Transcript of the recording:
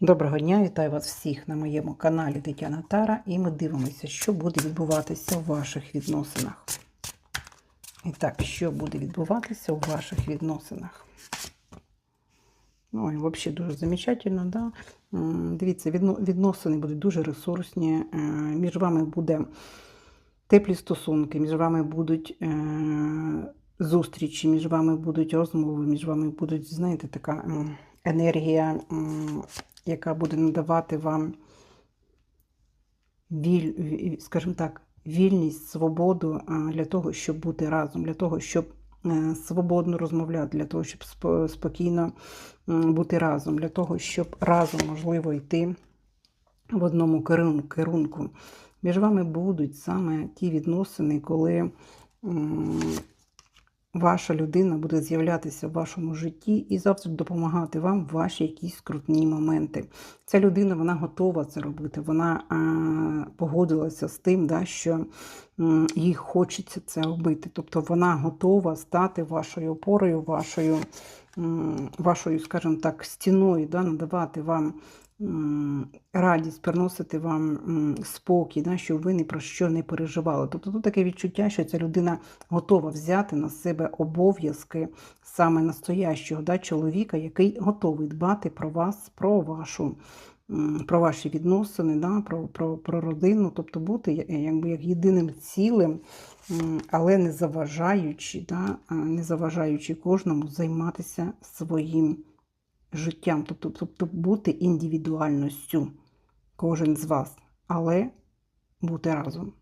Доброго дня, вітаю вас всіх на моєму каналі Тетяна Тара, і ми дивимося, що буде відбуватися у ваших відносинах. І так, що буде відбуватися у ваших відносинах? Ну, і взагалі дуже замечательно, да? Дивіться, відносини будуть дуже ресурсні. е, Між вами буде теплі стосунки, між вами будуть е, зустрічі, між вами будуть розмови, між вами будуть, знаєте, така енергія, яка буде надавати вам віль, скажімо так, вільність, свободу для того, щоб бути разом, для того, щоб е, свободно розмовляти, для того, щоб спокійно бути разом, для того, щоб разом можливо йти в одному керунку. Між вами будуть саме ті відносини, коли ваша людина буде з'являтися в вашому житті і завжди допомагати вам в ваші якісь скрутні моменти. Ця людина вона готова це робити. Вона а, погодилася з тим, да, що їй хочеться це робити. Тобто вона готова стати вашою опорою, вашою, вашою, скажімо так, стіною, да, надавати вам радість, приносити вам спокій, да, щоб ви ні про що не переживали. Тобто тут таке відчуття, що ця людина готова взяти на себе обов'язки саме настоящого да, чоловіка, який готовий дбати про вас, про вашу. Про ваші відносини, да, про, про, про родину, тобто бути якби як єдиним цілим, але не заважаючи, да, не заважаючи кожному займатися своїм життям, тобто, тобто бути індивідуальністю, кожен з вас, але бути разом.